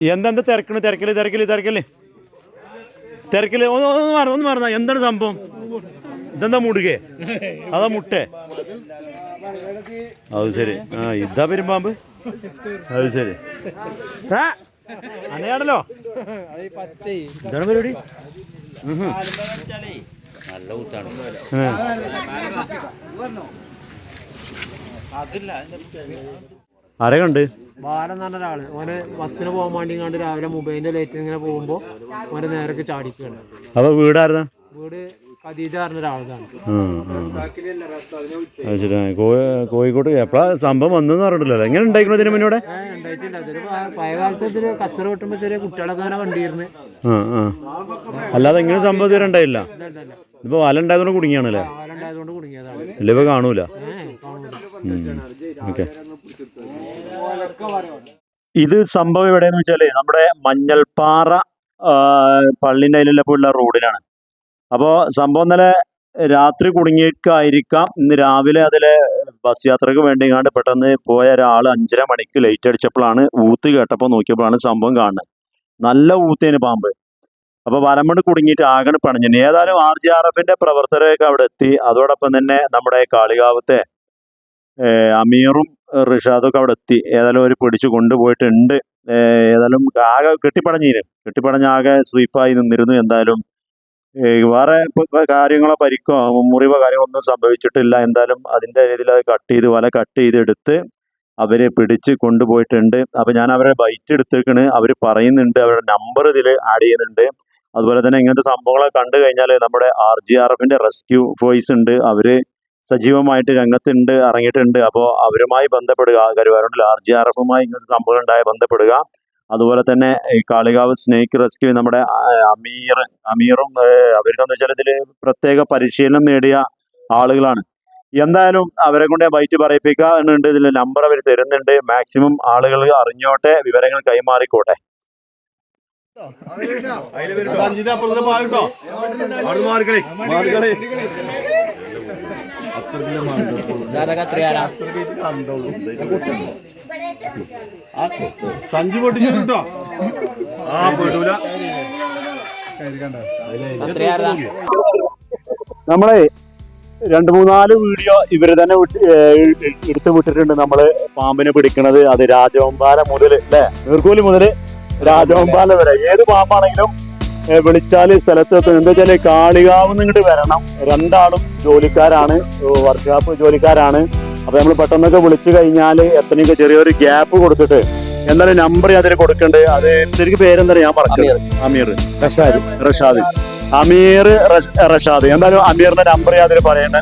എന്തെന്താ തിരക്കണ്? തിരക്കൽ തിരക്കൽ തിരക്കൽ. തിരക്കൽ. ഒന്ന് ഒന്ന് മാറ ഒന്ന് മാറുന്ന എന്താണ് സംഭവം? ഇതെന്താ മുടുകേ? അതാ മുട്ടേ. അത് ശരി. ആ ഇതാ പെരുമ്പാമ്പ്. അത് ശരി. ആ അനയാണല്ലോ എന്താണ് പരിപാടി. നല്ല ഊത്താണ്. ആരെ കണ്ട്? ബാലൻ എന്ന് പറഞ്ഞ ഒരാൾ. ഓന് ബസ്സിന് പോകാൻ വേണ്ടി കണ്ട് രാവിലെ മൊബൈലിന്റെ ലൈറ്റ് ഇങ്ങനെ പോകുമ്പോ ഓന് നേരൊക്കെ ചാടിക്കുകയാണ് അപ്പൊ വീടായിരുന്നു വീട് ഖദീജ പറഞ്ഞ ഒരാളാണ് കോഴിക്കോട്ട് എപ്പോഴാ സംഭവം വന്നെന്ന് പറഞ്ഞിട്ടില്ലല്ലോ എങ്ങനെ ഉണ്ടായിരുന്നു ഇതിന് മുന്നോടെ ഉണ്ടായിട്ടില്ല. അതൊരു പ- പഴയ കാലത്ത് ഇതിൽ കച്ചറ വെട്ടുമ്പോ ചെറിയ കുട്ടികളൊക്കെ അങ്ങനെ കണ്ടിരുന്നു അല്ലാതെ എങ്ങനെ സംഭവം ഇതുവരെ ഉണ്ടായില്ല? ഇപ്പൊ വല ഉണ്ടായതുകൊണ്ട് കുടുങ്ങിയാണല്ലേ കുടുങ്ങിയതാണ്. ഇല്ല ഇപ്പൊ കാണൂല. ഓക്കെ. ഇത് സംഭവം എവിടെയെന്ന് വെച്ചാൽ നമ്മുടെ മഞ്ഞൾപ്പാറ പള്ളിന്റെ അതിലുള്ള ഉള്ള റോഡിലാണ്. അപ്പോൾ സംഭവം ഇന്നലെ രാത്രി കുടുങ്ങിയേക്കായിരിക്കാം ഇന്ന് രാവിലെ അതിലെ ബസ് യാത്രയ്ക്ക് വേണ്ടി കണ്ട് പെട്ടെന്ന് പോയ ഒരാൾ അഞ്ചര മണിക്ക് ലൈറ്റ് അടിച്ചപ്പോഴാണ് ഊത്ത് കേട്ടപ്പോൾ നോക്കിയപ്പോഴാണ് സംഭവം കാണുന്നത്. നല്ല ഊത്തേന് പാമ്പ്. അപ്പോൾ വലമ്പണ്ട് കുടുങ്ങിയിട്ട് ആകെ പണിഞ്ഞു. ഏതായാലും ആർ ജി ആർ എഫിന്റെ പ്രവർത്തകരൊക്കെ അവിടെ എത്തി. അതോടൊപ്പം തന്നെ നമ്മുടെ കാളികാവത്തെ അമീറും റിഷാദൊക്കെ അവിടെ എത്തി ഏതായാലും അവർ പിടിച്ചു കൊണ്ടുപോയിട്ടുണ്ട്. ഏതായാലും ആകെ കെട്ടിപ്പടഞ്ഞിരുന്നു കെട്ടിപ്പടഞ്ഞ ആകെ സ്വീപ്പായി നിന്നിരുന്നു. എന്തായാലും വേറെ കാര്യങ്ങളോ പരിക്കോ മുറിവോ കാര്യങ്ങളോ ഒന്നും സംഭവിച്ചിട്ടില്ല. എന്തായാലും അതിന്റെ രീതിയിൽ അത് കട്ട് ചെയ്ത് വല കട്ട് ചെയ്തെടുത്ത് അവരെ പിടിച്ച് കൊണ്ടുപോയിട്ടുണ്ട്. അപ്പൊ ഞാൻ അവരെ ബൈറ്റ് എടുത്തേക്കണ്. അവർ പറയുന്നുണ്ട്. അവരുടെ നമ്പർ ഇതിൽ ആഡ് ചെയ്യുന്നുണ്ട്. അതുപോലെ തന്നെ ഇങ്ങനത്തെ സംഭവങ്ങളെ കണ്ടു കഴിഞ്ഞാൽ നമ്മുടെ ആർ ജി ആർ എഫിന്റെ റെസ്ക്യൂ ഫോഴ്സ് ഉണ്ട്. അവർ സജീവമായിട്ട് രംഗത്തുണ്ട് ഇറങ്ങിയിട്ടുണ്ട് അപ്പോൾ അവരുമായി ബന്ധപ്പെടുക കരുവാരുണ്ടിൽ ആർ ജി ആർ എഫുമായി ഇങ്ങനത്തെ സംഭവം ഉണ്ടായ ബന്ധപ്പെടുക. അതുപോലെ തന്നെ ഈ കാളികാവ് സ്നേക്ക് റെസ്ക്യൂ നമ്മുടെ അമീർ അമീറും അവർക്കെന്ന് വെച്ചാൽ ഇതിൽ പ്രത്യേക പരിശീലനം നേടിയ ആളുകളാണ്. എന്തായാലും അവരെ കൊണ്ട് ബൈറ്റ് പറയിപ്പിക്കാനുണ്ട് ഇതിൽ നമ്പർ അവർ തരുന്നുണ്ട്. മാക്സിമം ആളുകൾ അറിഞ്ഞോട്ടെ വിവരങ്ങൾ കൈമാറിക്കോട്ടെ. സഞ്ചി പൊട്ടിച്ചിട്ടോ ആ പെടൂല. നമ്മളെ രണ്ട് മൂന്നാൽ വീഡിയോ ഇവർ തന്നെ എടുത്തു വിട്ടിട്ടുണ്ട് നമ്മൾ പാമ്പിനെ പിടിക്കണത്. അത് രാജവമ്പാല മുതൽ അല്ലെ? നീർക്കൂലി മുതൽ രാജവമ്പാല വരെ. ഏത് പാമ്പാണെങ്കിലും ഏഹ് വിളിച്ചാൽ സ്ഥലത്ത് എന്താ വെച്ചാൽ കാളികാവ് ഇങ്ങോട്ട് വരണം. രണ്ടാളും ജോലിക്കാരാണ്. വർക്ക്ഷോപ്പ് ജോലിക്കാരാണ്. അപ്പൊ നമ്മൾ പെട്ടെന്നൊക്കെ വിളിച്ചു കഴിഞ്ഞാൽ എത്രയൊക്കെ ചെറിയൊരു ഗ്യാപ്പ് കൊടുത്തിട്ട് എന്നാലും നമ്പർ അതിൽ കൊടുക്കണ്ട്. അത് ശരിക്കും പേരെന്താ ഞാൻ പറഞ്ഞത് അമീർ. റഷാദ്. റഷാദ്. അമീർ റഷ്- റഷാദ്. എന്തായാലും അമീറിന്റെ നമ്പർ അതിൽ പറയേണ്ട.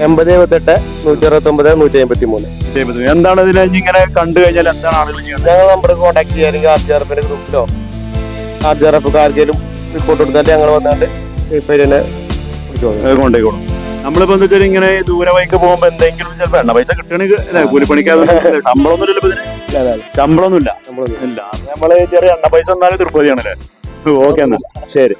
എൺപത് എഴുപത്തെട്ട് നൂറ്റി അറുപത്തി ഒമ്പത് നൂറ്റി അമ്പത്തി മൂന്ന് എന്താണ് ഇതിനെ ഇങ്ങനെ കണ്ടു കഴിഞ്ഞാൽ എന്താണ് ആളുകൾ ഞങ്ങൾ നമ്പർ കോൺടാക്ട് ചെയ്യുക ഗ്രൂപ്പിലോ ആർ ജി ആർ എഫ് ആർക്കെങ്കിലും റിപ്പോർട്ട് കൊടുത്താൽ ഞങ്ങൾ വന്നാണ്ട് പേരിനെ ഏഹ് കൊണ്ടേക്കോളും. നമ്മളിപ്പോ എന്താ വെച്ചാൽ ഇങ്ങനെ ദൂരെ വഴിക്ക് പോകുമ്പോ എന്തെങ്കിലും ചിലപ്പോ എണ്ണ പൈസ കിട്ടണെങ്കിൽ കൂലിപ്പണിക്കാതെ ശമ്പളമൊന്നുമില്ല നമ്മൾ ഇല്ല നമ്മൾ ചെറിയ എണ്ണ പൈസ എന്നാലും തൃപ്തിയാണല്ലേ ഓക്കെ എന്നാ. ശരി.